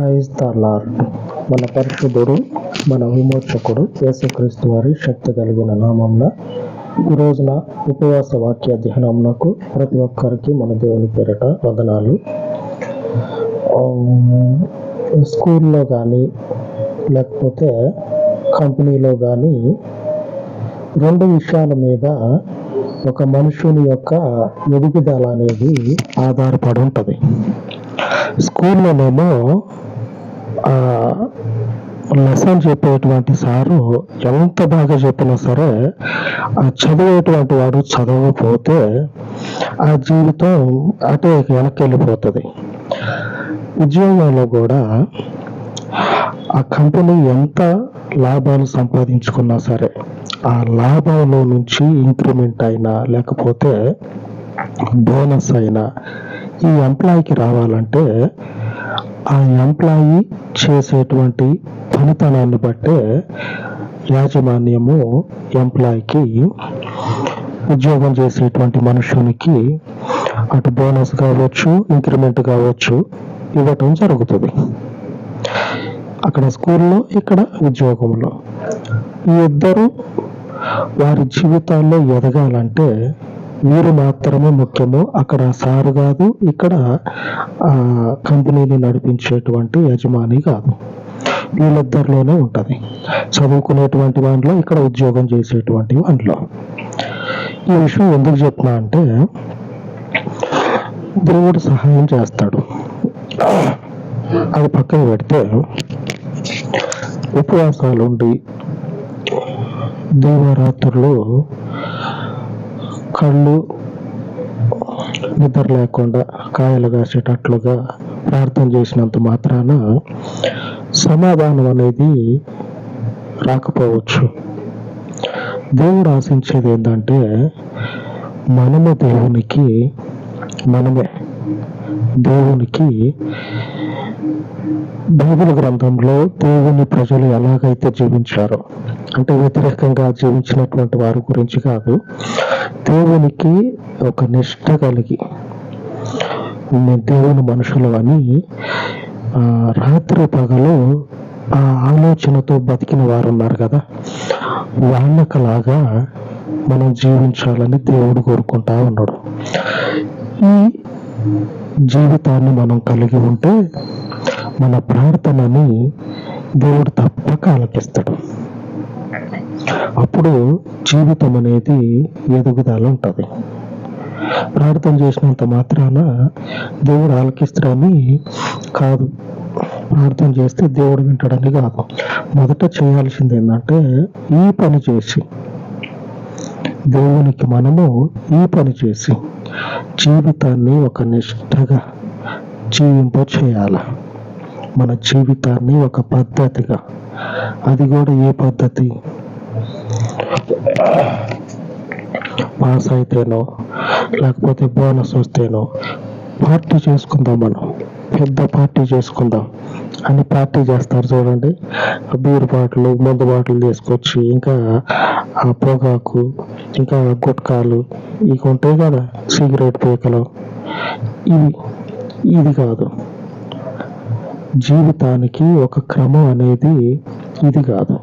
Praise the lord మన పరిశుద్ధుడు మన విమోచకుడు యేసుక్రీస్తు వారి శక్తి కలిగిన నామంన ఈ రోజున ఉపవాస వాక్య ధ్యానమునకు ప్రతి ఒక్కరికి మన దేవుని పేరిట వదనాలు. స్కూల్లో కానీ లేకపోతే కంపెనీలో కానీ రెండు విషయాల మీద ఒక మనుషుని యొక్క ఎదుగుదల అనేది ఆధారపడి ఉంటుంది. స్కూల్లోనేమో లెసన్ చెప్పేటువంటి సారు ఎంత బాగా చెప్పినా సరే ఆ చదివేటువంటి వాడు చదవకపోతే ఆ జీవితం అటే వెనక్కి వెళ్ళిపోతుంది ఉద్యోగంలో కూడా ఆ కంపెనీ ఎంత లాభాలు సంపాదించుకున్నా సరే ఆ లాభంలో నుంచి ఇంక్రిమెంట్ అయినా లేకపోతే బోనస్ అయినా ఈ ఎంప్లాయీకి రావాలంటే ఆ ఎంప్లాయీ చేసేటువంటి పనితనాన్ని బట్టే యాజమాన్యము ఎంప్లాయీకి ఉద్యోగం చేసేటువంటి మనుషునికి అటు బోనస్ కావచ్చు ఇంక్రిమెంట్ కావచ్చు ఇవ్వటం జరుగుతుంది. అక్కడ స్కూల్లో ఇక్కడ ఉద్యోగంలో. ఈ ఇద్దరు వారి జీవితాల్లో ఎదగాలంటే వీరు మాత్రమే ముఖ్యము అక్కడ సారు కాదు ఇక్కడ ఆ, కంపెనీని నడిపించేటువంటి యజమాని కాదు. వీళ్ళిద్దరిలోనే ఉంటుంది. చదువుకునేటువంటి వాటిలో ఇక్కడ ఉద్యోగం చేసేటువంటి వాటిలో. ఈ విషయం ఎందుకు చెప్తున్నా అంటే దేవుడు సహాయం చేస్తాడు. అది పక్కన పెడితే ఉపవాసాలు ఉండి కళ్ళు నిద్ర లేకుండా కాయలు కాసేటట్లుగా ప్రార్థన చేసినంత మాత్రాన సమాధానం అనేది రాకపోవచ్చు. దేవుడు ఆశించేది ఏంటంటే మనము దేవునికి మనమే దేవునికి బైబిల్ గ్రంథంలో దేవుని ప్రజలు ఎలాగైతే జీవించారో అంటే వ్యతిరేకంగా జీవించినటువంటి వారి గురించి కాదు దేవునికి ఒక నిష్ట కలిగి నేను దేవుని మనుషులు అని రాత్రి పగలు ఆ ఆలోచనతో బతికిన వారు ఉన్నారు కదా వాళ్ళకలాగా మనం జీవించాలని దేవుడు కోరుకుంటా ఉన్నాడు. ఈ జీవితాన్ని మనం కలిగి ఉంటే మన ప్రార్థనని దేవుడు తప్పక ఆలకిస్తాడు. అప్పుడు జీవితం అనేది ఎదుగుదల ఉంటుంది. ప్రార్థన చేసినంత మాత్రాన దేవుడు ఆలకిస్తాడని కాదు. ప్రార్థన చేస్తే దేవుడు వింటాడని కాదు. మొదట చేయాల్సింది ఏంటంటే ఈ పని చేసి దేవునికి మనము ఈ పని చేసి జీవితాన్ని ఒక నిష్ఠగా జీవింప చేయాలి మన జీవితాన్ని ఒక పద్ధతిగా. అది కూడా ఏ పద్ధతి? పాస్ అయితేనో లేకపోతే బోనస్ వస్తేనో పార్టీ చేసుకుందాం మనం. పెద్ద పార్టీ చేసుకుందాం. అని పార్టీ చేస్తారు చూడండి. బీరు బీర్ బాటిల్ మందు బాటిల్ తీసుకొచ్చి ఇంకా ఆ పొగాకు ఇంకా గుట్కాలు ఇవి ఉంటాయి కదా సిగరెట్ పీకలు. ఇవి ఇది కాదు. జీవితానికి ఒక క్రమం అనేది ఇది కాదు.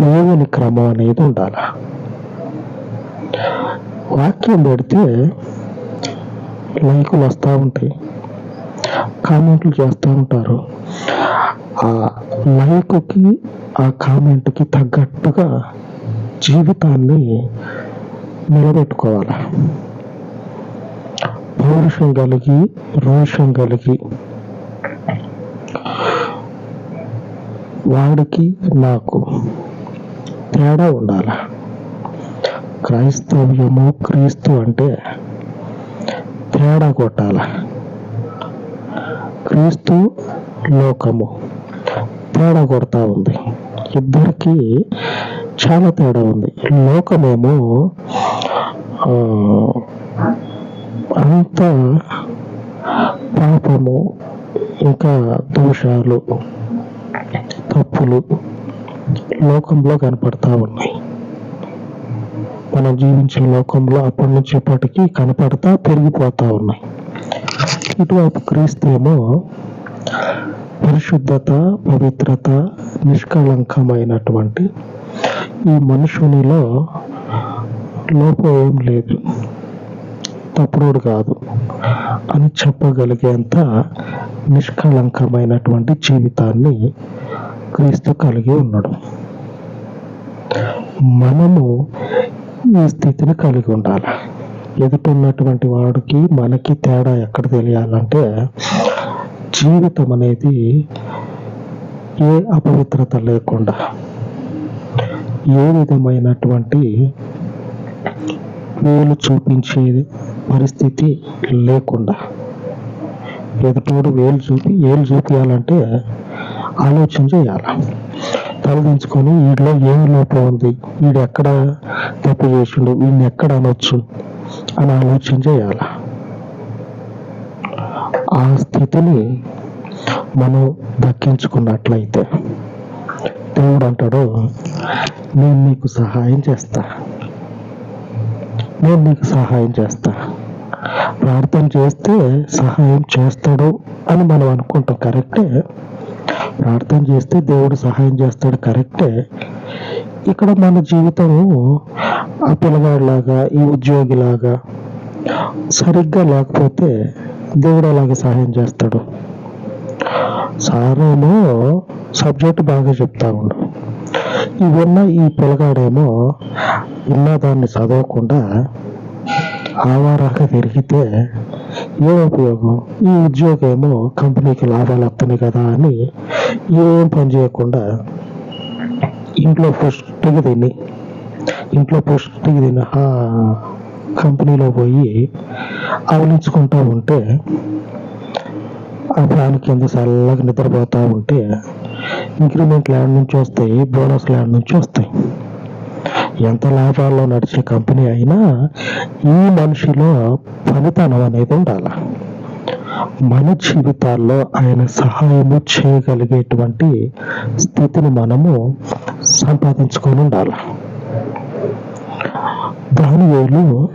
దేవుని క్రమం అనేది ఉండాలి. వాక్యం పెడితే లైకులు వస్తూ ఉంటాయి. కామెంట్లు చేస్తూ ఉంటారు. ఆ లైకుకి ఆ కామెంట్కి తగ్గట్టుగా జీవితాన్ని నిలబెట్టుకోవాలి. పౌరుషం కలిగి రోషం కలిగి వాడికి నాకు తేడా ఉండాలి? క్రైస్తవ్యము క్రీస్తు అంటే తేడా కొట్టాల? క్రీస్తు లోకము తేడా కొడతా ఉంది. ఇద్దరికి చాలా తేడా ఉంది. లోకమేమో అంత పాపము ఇంకా దోషాలు తప్పులు లోకంలో కనపడతా ఉన్నాయి. మనం జీవించిన లోకంలో అప్పటి నుంచి ఇప్పటికీ కనపడతా పెరిగిపోతా ఉన్నాయి. ఇటువైపు క్రీస్తు ఏమో పరిశుద్ధత పవిత్రత నిష్కళంకమైనటువంటి ఈ మనుషునిలో లోపం ఏం లేదు. తప్పుడోడు కాదు. అని చెప్పగలిగేంత నిష్కళంకమైనటువంటి జీవితాన్ని క్రీస్తు కలిగి ఉన్నాడు. మనము ఈ స్థితిని కలిగి ఉండాలి. ఎదుటిన్నటువంటి వాడికి మనకి తేడా ఎక్కడ తెలియాలంటే జీవితం అనేది ఏ అపవిత్రత లేకుండా ఏ విధమైనటువంటి వేలు చూపించే పరిస్థితి లేకుండా. ఎదుటోడు వేలు చూపి ఏలు చూపించాలంటే ఆలోచన చేయాలి. తలదించుకొని వీడిలో ఏం లోపం ఉంది? వీడు ఎక్కడ తప్పు చేసిండు? వీడిని ఎక్కడ అనొచ్చు? అని ఆలోచన చేయాల. ఆ స్థితిని మనం దక్కించుకున్నట్లయితే దేవుడు అంటాడు నేను నీకు సహాయం చేస్తా. నేను నీకు సహాయం చేస్తా. ప్రార్థన చేస్తే సహాయం చేస్తాడు అని మనం అనుకుంటాం కరెక్టే? ప్రార్థన చేస్తే దేవుడు సహాయం చేస్తాడు కరెక్టే? ఇక్కడ మన జీవితం ఆ పిల్లవాడిలాగా ఈ ఉద్యోగిలాగా సరిగ్గా లేకపోతే దేవుడు అలాగే సహాయం చేస్తాడు. సారేమో సబ్జెక్ట్ బాగా చెప్తా ఉండు. ఇవన్న ఉన్న ఈ పిల్లగాడేమో ఉన్న దాన్ని చదవకుండా ఆవారాగా తిరిగితే ఏ ఉపయోగం? ఈ ఉద్యోగం ఏమో కంపెనీకి లాభాలు వస్తున్నాయి కదా అని ఏం పని చేయకుండా ఇంట్లో ఫస్ట్కి తిని ఇంట్లో ఫస్ట్కి తిని ఆ కంపెనీలో పోయి అవలించుకుంటూ ఉంటే ఆ ఫ్యాన్ కింద చల్లగా నిద్రపోతూ ఉంటే ఇంక్రిమెంట్ ల్యాండ్ నుంచి వస్తాయి బోనస్ ల్యాండ్ నుంచి వస్తాయి. ఎంత లాభాల్లో నడిచే కంపెనీ అయినా ఈ మనిషిలో ఫలితనం అనేది ఉండాలి. మన జీవితాల్లో ఆయన సహాయము చేయగలిగేటువంటి స్థితిని మనము సంపాదించుకొని ఉండాలి. దాని వేలు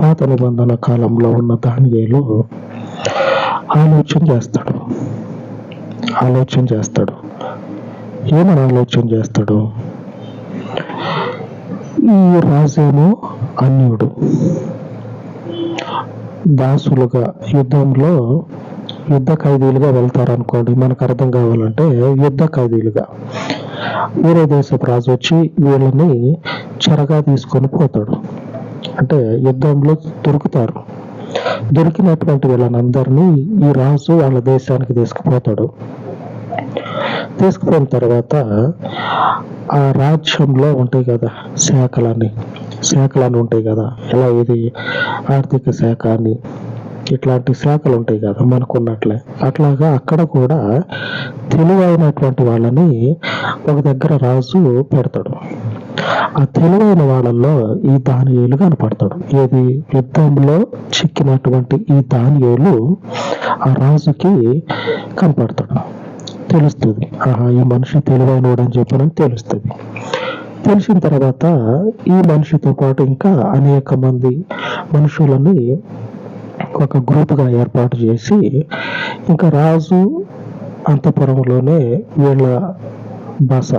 పాత నిబంధన కాలంలో ఉన్న దానియేలు ఆలోచన చేస్తాడు. ఆలోచన చేస్తాడు. ఏమని ఆలోచన చేస్తాడు? ఈ రాజేమో అన్యుడు. దాసులుగా యుద్ధంలో యుద్ధ ఖైదీలుగా వెళ్తారనుకోండి. మనకు అర్థం కావాలంటే యుద్ధ ఖైదీలుగా. వేరే దేశపు రాజు వచ్చి వీళ్ళని చెరగా తీసుకొని పోతాడు. అంటే యుద్ధంలో దొరుకుతారు. దొరికినటువంటి వీళ్ళనందరినీ ఈ రాజు వాళ్ళ దేశానికి తీసుకుపోతాడు. తీసుకుపోయిన తర్వాత ఆ రాజ్యంలో ఉంటాయి కదా శాఖలని శాఖలని ఉంటాయి కదా. ఎలా ఇది? ఆర్థిక శాఖ అని. ఇట్లాంటి శాఖలు ఉంటాయి కదా మనకున్నట్లే. అట్లాగా అక్కడ కూడా తెలివైనటువంటి వాళ్ళని ఒక దగ్గర రాజు పెడతాడు. ఆ తెలివైన వాళ్ళల్లో ఈ దానియులు కనపడతాడు. ఏది? యుద్ధంలో చిక్కినటువంటి ఈ దానియులు ఆ రాజుకి కనపడతాడు. తెలుస్తుంది. ఆహా ఈ మనిషి తెలివైనవాడు అని చెప్పని తెలుస్తుంది. తెలిసిన తర్వాత ఈ మనిషితో పాటు ఇంకా అనేక మంది మనుషులని ఒక గ్రూప్గా ఏర్పాటు చేసి ఇంకా రాజు అంతపురంలోనే వీళ్ళ బస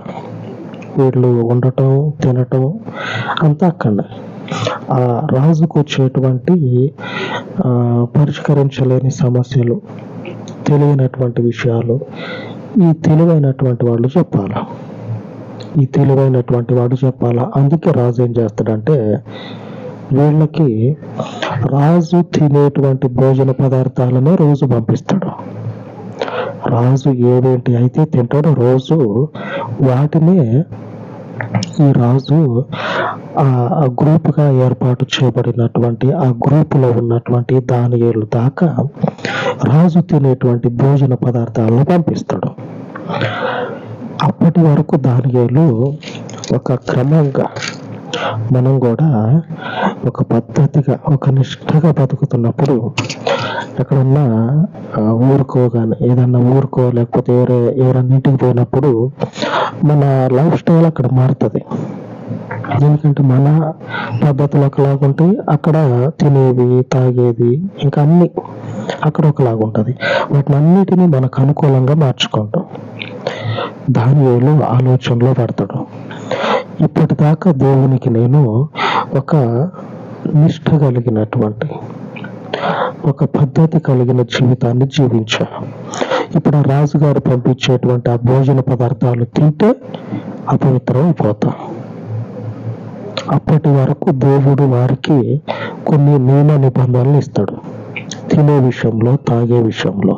వీళ్ళు ఉండటం తినటం అంతా అక్కడ ఆ రాజుకు వచ్చేటువంటి పరిష్కరించలేని సమస్యలు తెలియనటువంటి విషయాలు ఈ తెలివైనటువంటి వాళ్ళు చెప్పాలా? ఈ తెలివైనటువంటి వాడు చెప్పాలా? అందుకే రాజు ఏం చేస్తాడంటే వీళ్ళకి రాజు తినేటువంటి భోజన పదార్థాలను రోజు పంపిస్తాడు. రాజు ఏవేంటి అయితే తింటాడో రోజు వాటినే ఈ రాజు ఆ గ్రూప్గా గ్రూపుగా ఏర్పాటు చేయబడినటువంటి ఆ గ్రూపులో ఉన్నటువంటి దాని ఏళ్ళు దాకా రాజు తినేటువంటి భోజన పదార్థాలను పంపిస్తాడు. అప్పటి వరకు దానియేలు ఒక క్రమంగా మనం కూడా ఒక పద్ధతిగా ఒక నిష్ఠగా బతుకుతున్నప్పుడు ఎక్కడన్నా ఊరుకో కానీ ఏదన్నా ఊరుకో లేకపోతే ఎవరే ఎవరన్నింటికి పోయినప్పుడు మన లైఫ్ స్టైల్ అక్కడ మారుతుంది. ఎందుకంటే మన పద్ధతులు ఒకలాగా ఉంటాయి అక్కడ తినేది తాగేది ఇంకా అన్ని అక్కడ ఒకలాగా ఉంటుంది. వాటిని అన్నిటినీ మనకు అనుకూలంగా మార్చుకుంటాం. దానిలో ఆలోచనలో పడతాడు. ఇప్పటిదాకా దేవునికి నేను ఒక నిష్ఠ కలిగినటువంటి ఒక పద్ధతి కలిగిన జీవితాన్ని జీవించాను ఇప్పుడు ఆ రాజుగారు పంపించేటువంటి ఆ భోజన పదార్థాలు తింటే అపవిత్రం అయిపోతాం. అప్పటి వరకు దేవుడు వారికి కొన్ని నియమ నిబంధనలు ఇస్తాడు. తినే విషయంలో తాగే విషయంలో.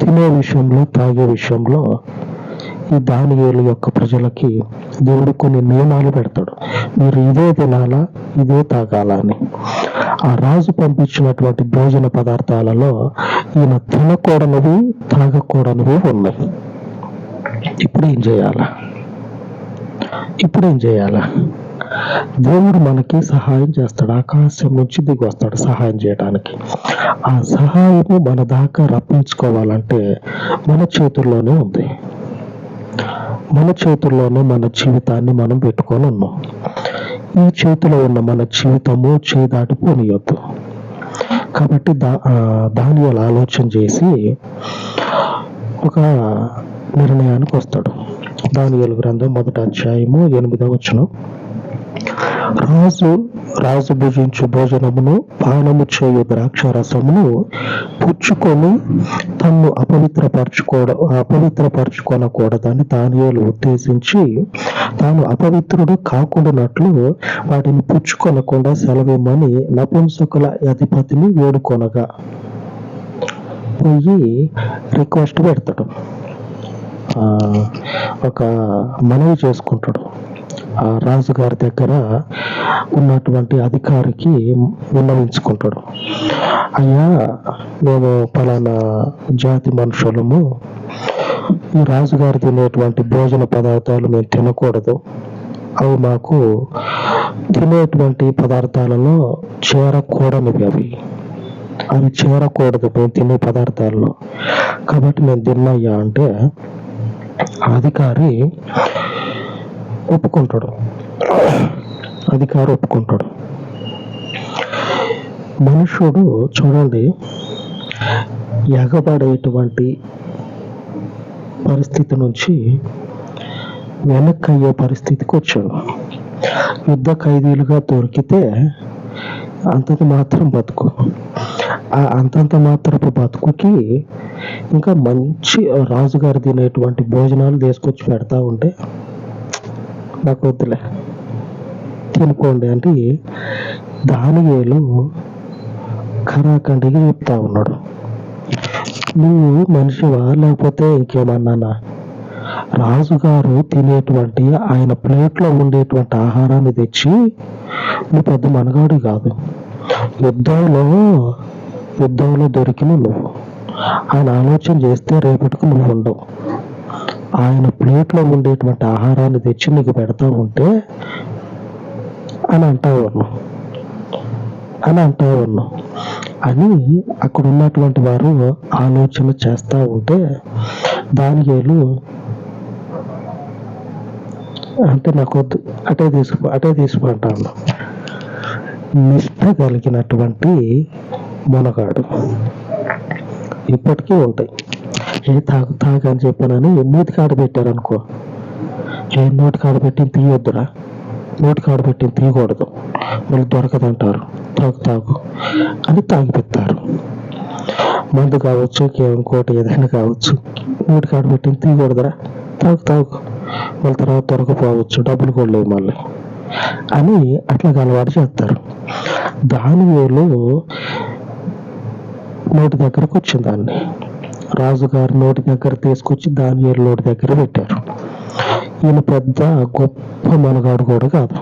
తినే విషయంలో తాగే విషయంలో ఈ దానియేలు యొక్క ప్రజలకి దేవుడు కొన్ని నియమాలు పెడతాడు. మీరు ఇదే తినాలా ఇదే తాగాల అని. ఆ రాజు పంపించినటువంటి భోజన పదార్థాలలో ఈయన తినకూడనివి తాగకూడనివి ఉన్నాయి. ఇప్పుడు ఏం చేయాలా? ఇప్పుడు ఏం చేయాలా? దేవుడు మనకి సహాయం చేస్తాడు. ఆకాశం నుంచి దిగి వస్తాడు సహాయం చేయడానికి ఆ సహాయము మన దాకా రప్పించుకోవాలంటే మన చేతుల్లోనే ఉంది. మన చేతుల్లోనే మన జీవితాన్ని మనం పెట్టుకొని ఉన్నాం. ఈ చేతిలో ఉన్న మన జీవితము చేయి దాటిపోనియొద్దు కాబట్టి దా దాని ఆలోచన చేసి ఒక నిర్ణయానికి వస్తాడు. దానియలు గ్రంథం మొదటి అధ్యాయము ఎనిమిదవ వచ్చును రాజు రాజు భుజించు భోజనమును పానము చేయు ద్రాక్ష రసమును పుచ్చుకొని తన్ను అపవిత్రపరచుకోడ అపవిత్రపరచుకొనకూడదని దానియాలు ఉద్దేశించి తాను అపవిత్రుడు కాకుండానట్లు వాటిని పుచ్చుకొనకుండా సెలవిమ్మని నపుంసకుల అధిపతిని వేడుకొనగా. పోయి రిక్వెస్ట్ పెడతాడు. ఆ, ఒక మనవి చేసుకుంటాడు. రాజుగారి దగ్గర ఉన్నటువంటి అధికారికి విన్నవించుకుంటాడు. అయ్యా మేము పలానా జాతి మనుషులము ఈ రాజుగారు తినేటువంటి భోజన పదార్థాలు మేము తినకూడదు. అవి మాకు తినేటువంటి పదార్థాలలో చేరకూడనివి. అవి అవి చేరకూడదు మేము తినే పదార్థాల్లో. కాబట్టి మేము తిన్నయ్యా అంటే అధికారి ఒప్పుకుంటాడు. అధికారు ఒప్పుకుంటాడు. మనుషుడు చూడండి ఎగబడేటువంటి పరిస్థితి నుంచి వెనక్కి అయ్యే పరిస్థితికి వచ్చాడు. యుద్ధ ఖైదీలుగా దొరికితే అంతంత మాత్రం బతుకు. ఆ అంతంత మాత్రపు బతుకుకి ఇంకా మంచి రాజుగారు తినేటువంటి భోజనాలు తీసుకొచ్చి పెడతా ఉంటే నాకు వద్దులే తినుకోండి అంటే దానివేలు ఖరాఖండిగా చెప్తా ఉన్నాడు. నువ్వు మనిషివా? లేకపోతే ఇంకేమన్నానా? రాజుగారు తినేటువంటి ఆయన ప్లేట్లో ఉండేటువంటి ఆహారాన్ని తెచ్చి నువ్వు పెద్ద మనగాడు కాదు. యుద్ధంలో యుద్ధంలో దొరికిన నువ్వు. ఆయన ఆలోచన చేస్తే రేపటికి నువ్వు ఉండవు. ఆయన ప్లేట్లో ఉండేటువంటి ఆహారాన్ని తెచ్చి నీకు పెడతా ఉంటే అని అంటావు అని అంటావు అని అక్కడ ఉన్నటువంటి వారు ఆలోచన చేస్తూ ఉంటే దానికేలు అంటే నాకు వద్దు అటే తీసుకు అటే తీసుకు అంటాను. నిష్ట కలిగినటువంటి మునగాడు ఇప్పటికీ ఉంటాయి. ఏ తాగు తాగు అని చెప్పానని మూతి కాడ పెట్టారనుకో. ఏ నోటి కాడ పెట్టి తీయొద్దురా. నోటి కాడ పెట్టి తీయకూడదు. మళ్ళీ దొరకదంటారు. తాగు తాగు అని తాగిపెత్తారు మందు కావచ్చు ఇంకోటి ఏదైనా కావచ్చు నోటి కాడ పెట్టి తీయకూడదురా. తాగు తాగు. వాళ్ళ తర్వాత దొరకపోవచ్చు డబ్బులు కూడా లేవు మళ్ళీ అని అట్లా అలవాటు చేస్తారు. దాని వేలు నోటి దగ్గరకు వచ్చింది దాన్ని. రాజుగారి నోటి దగ్గర తీసుకొచ్చి దానియర్ నోటి దగ్గర పెట్టారు. ఈయన పెద్ద గొప్ప మనగాడు కూడా కాదు.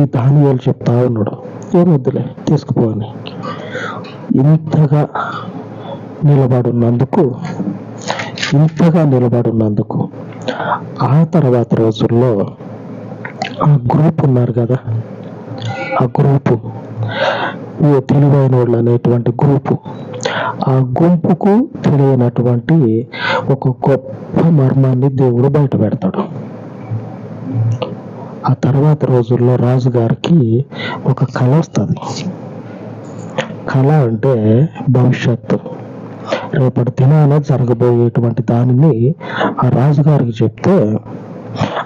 ఈ దానియాలు చెప్తా ఉన్నాడు. ఏం వద్దులే తీసుకుపోని. ఇంతగా నిలబడున్నందుకు ఇంతగా నిలబడున్నందుకు ఆ తర్వాత రోజుల్లో ఆ గ్రూప్ ఉన్నారు కదా. ఆ గ్రూపు తెలివైన వాళ్ళు అనేటువంటి గ్రూపు ఆ గుంపుకు తెలియనటువంటి ఒక గొప్ప మర్మాన్ని దేవుడు బయట పెడతాడు. ఆ తర్వాత రోజుల్లో రాజుగారికి ఒక కళ వస్తుంది. కళ అంటే భవిష్యత్తు. రేపటి దినాన జరగబోయేటువంటి దానిని ఆ రాజుగారికి చెప్తే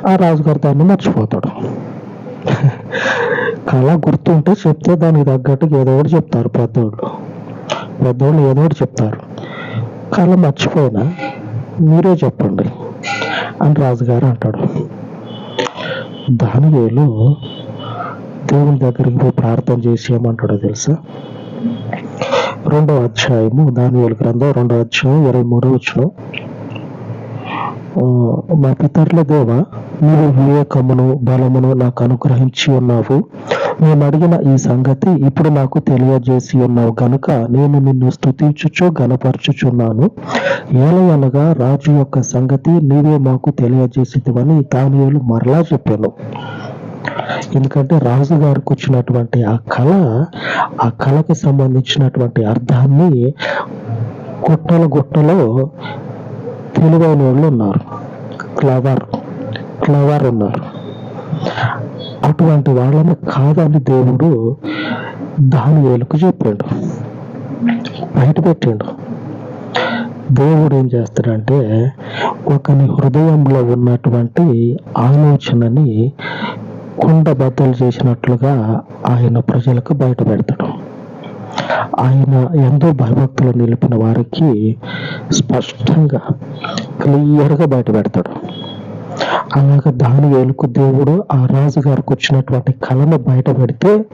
ఆ రాజుగారు దాన్ని మర్చిపోతాడు. కళ గుర్తుంటే చెప్తే దానికి తగ్గట్టుగా ఏదో ఒకటి చెప్తారు పెద్దోళ్ళు. పెద్దోళ్ళు ఏదో ఒకటి చెప్తారు. కళ మర్చిపోయినా మీరే చెప్పండి అని రాజుగారు అంటాడు. దానివేలు దేవుని దగ్గరికి పోయి ప్రార్థన చేసి ఏమంటాడో తెలుసా? రెండవ అధ్యాయము దానివేలు గ్రంథం రెండవ అధ్యాయం ఇరవై మూడో వచ్చిన మా పితరుల దేవ నీవు వివేకమును బలమును నాకు అనుగ్రహించి ఉన్నావు. మేము అడిగిన ఈ సంగతి ఇప్పుడు నాకు తెలియజేసి ఉన్నావు గనుక నేను నిన్ను స్తుతించుచు గనపరచుచున్నాను ఏలయనగా రాజు యొక్క సంగతి నీవే మాకు తెలియజేసిదివని దానియేలు మరలా చెప్పాను. ఎందుకంటే రాజు గారికి వచ్చినటువంటి ఆ కళ ఆ కళకి సంబంధించినటువంటి అర్థాన్ని గుట్టల గుట్టలో తెలివైన వాళ్ళు ఉన్నారు. క్లవర్ క్లవర్ ఉన్నారు. అటువంటి వాళ్ళని కాదని దేవుడు. దాని వేలకు చెప్పాడు. బయట పెట్టాడు దేవుడు ఏం చేస్తాడంటే ఒకని హృదయంలో ఉన్నటువంటి ఆలోచనని కుండ బద్దలు చేసినట్లుగా ఆయన ప్రజలకు బయట పెడతాడు ఆయన ఎంతో భయభక్తులు నిలిపిన వారికి స్పష్టంగా క్లియర్గా బయట పెడతాడు అలాగ దాని వేలుకు దేవుడు ఆ రాజుగారికి వచ్చినటువంటి కళను బయట పెడితే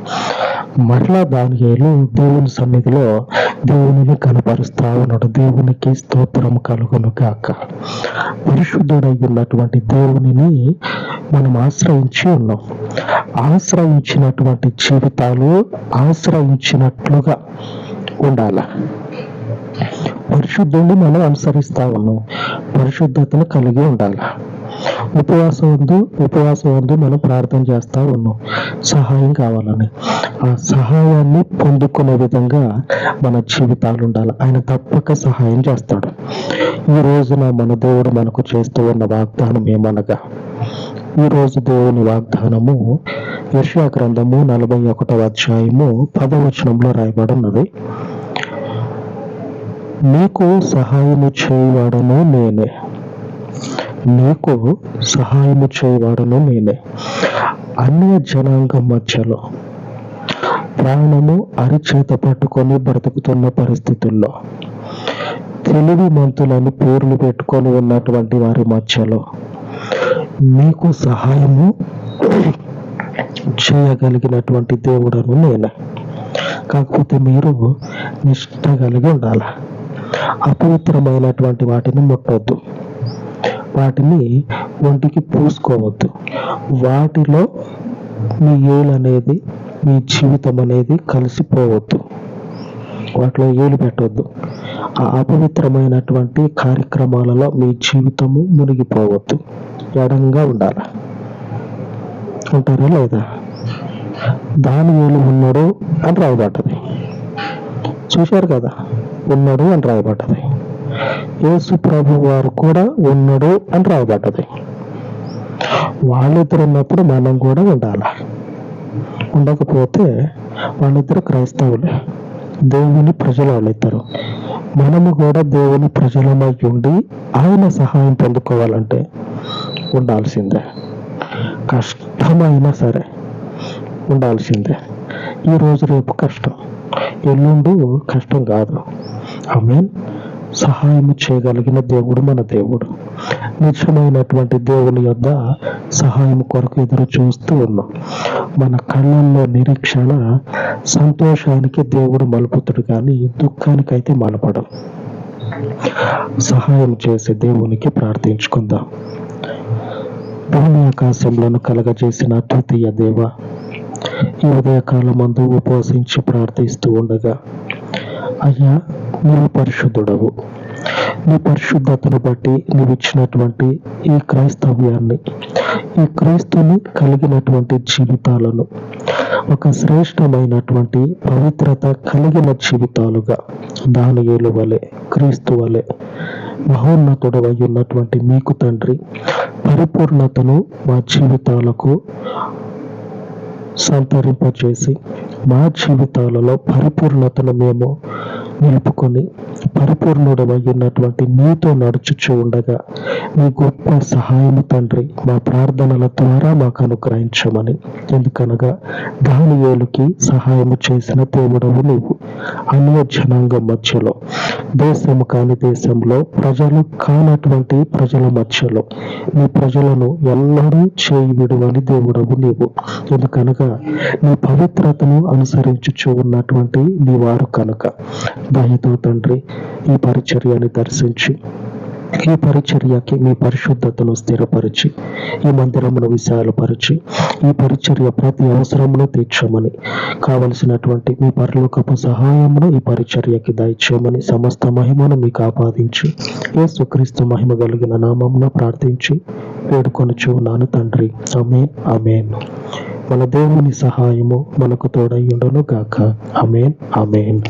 మరలా దానియేలు దేవుని సన్నిధిలో దేవునిని కనపరుస్తా ఉన్నాడు దేవునికి స్తోత్రం కలుగును కాక పరిశుద్ధుడై ఉన్నటువంటి దేవునిని మనం ఆశ్రయించి ఉన్నాం. ఆశ్రయించినటువంటి జీవితాలు ఆశ్రయించినట్లుగా ఉండాల. పరిశుద్ధుని మనం అనుసరిస్తా ఉన్నాం. పరిశుద్ధతను కలిగి ఉండాలి. ఉపవాసం ఉంది ఉపవాసం ఉంది మనం ప్రార్థన చేస్తా ఉన్నాం. సహాయం కావాలని. ఆ సహాయాన్ని పొందుకునే విధంగా మన జీవితాలు ఉండాలి. ఆయన తప్పక సహాయం చేస్తాడు. ఈ రోజున మన దేవుడు మనకు చేస్తూ ఉన్న వాగ్దానం ఏమనగా ఈ రోజు దేవుని వాగ్దానము యర్షా గ్రంథము నలభై ఒకటవ అధ్యాయము పదవచనంలో రాయబడి ఉన్నది నీకు సహాయము చేయవాడను నేనే. నీకు సహాయము చేయవాడను నేనే. అన్య జనాంగం మధ్యలో ప్రాణము అరిచేత పట్టుకొని బ్రతుకుతున్న పరిస్థితుల్లో తెలివి మంతులను పేర్లు పెట్టుకొని ఉన్నటువంటి వారి మధ్యలో మీకు సహాయము చేయగలిగినటువంటి దేవుడను నేనే. కాకపోతే మీరు నిష్ట కలిగి ఉండాలి? అపవిత్రమైనటువంటి వాటిని ముట్టొద్దు. వాటిని ఒంటికి పూసుకోవద్దు. వాటిలో మీ ఏలు అనేది మీ జీవితం అనేది కలిసిపోవద్దు. వాటిలో ఏలు పెట్టవద్దు ఆ అపవిత్రమైనటువంటి కార్యక్రమాలలో మీ జీవితము మునిగిపోవద్దు. ఎడంగా ఉండాలి. ఉంటారా లేదా? దాని ఏలు ఉన్నాడు అని రాయబడ్డది. చూశారు కదా? ఉన్నాడు అని రాయబడ్డది. యేసు ప్రభు వారు కూడా ఉన్నాడు అని రాబడ్డది వాళ్ళిద్దరు ఉన్నప్పుడు మనం కూడా ఉండాలి. ఉండకపోతే వాళ్ళిద్దరు క్రైస్తవులే దేవుని ప్రజలు వాళ్ళిద్దరు. మనము కూడా దేవుని ప్రజలమై ఉండి ఆయన సహాయం పొందుకోవాలంటే ఉండాల్సిందే. కష్టమైనా సరే ఉండాల్సిందే. ఈరోజు రేపు కష్టం. ఎల్లుండు కష్టం కాదు. ఆమె సహాయం చేయగలిగిన దేవుడు మన దేవుడు. నిజమైనటువంటి దేవుని యొద్ద సహాయం కొరకు ఎదురు చూస్తూ ఉన్నాం. మన కళ్ళల్లో నిరీక్షణ సంతోషానికి దేవుడు మలుపుతాడు కానీ దుఃఖానికైతే మలపడం. సహాయం చేసే దేవునికి ప్రార్థించుకుందాం. భూమి ఆకాశంలోను కలగజేసిన తృతీయ దేవ ఈ ఉదయకాలం మందు ఉపవసించి ప్రార్థిస్తూ ఉండగా అయ్యా నీవు పరిశుద్ధుడవు. నీ పరిశుద్ధతను బట్టి నీవు ఇచ్చినటువంటి ఈ క్రైస్తవ్యాన్ని ఈ క్రీస్తుని కలిగినటువంటి జీవితాలను ఒక శ్రేష్టమైనటువంటి పవిత్రత కలిగిన జీవితాలుగా దానియేలు వలె క్రీస్తు వలె మహోన్నతుడు ఉన్నటువంటి మీకు తండ్రి పరిపూర్ణతను మా జీవితాలకు సంతరింపచేసి మా జీవితాలలో పరిపూర్ణతను మేము నిలుపుకొని పరిపూర్ణుడమై ఉన్నటువంటి నీతో నడుచుచు ఉండగా మీ గొప్ప సహాయము తండ్రి మా ప్రార్థనల ద్వారా మాకు అనుగ్రహించమని. ఎందుకనగా దానియేలుకి సహాయము చేసిన దేవుడవు నీవు. అన్య జనాంగం మధ్యలో దేశము కాని దేశంలో ప్రజలు కానటువంటి ప్రజల మధ్యలో నీ ప్రజలను ఎల్లడూ చేయి విడువని దేవుడవు నీవు. ఎందుకనగా నీ పవిత్రతను అనుసరించుచూ ఉన్నటువంటి నీ వారు కనుక దయతో తండ్రి ఈ పరిచర్యని దర్శించి ఈ పరిచర్యకి మీ పరిశుద్ధతను స్థిరపరిచి ఈ మందిరమును విశాలపరిచి ఈ పరిచర్య ప్రతి అవసరమును తీర్చమని కావలసినటువంటి మీ పరలోకపు సహాయమును ఈ పరిచర్యకి దయచేయమని సమస్త మహిమను మీకు ఆపాదించి యేసుక్రీస్తు మహిమ కలిగిన నామమున ప్రార్థించి వేడుకొనుచు ఉన్నాను తండ్రి. అమేన్ అమేన్ మన దేవుని సహాయము మనకు తోడయ్యుండను గాక అమేన్ అమేన్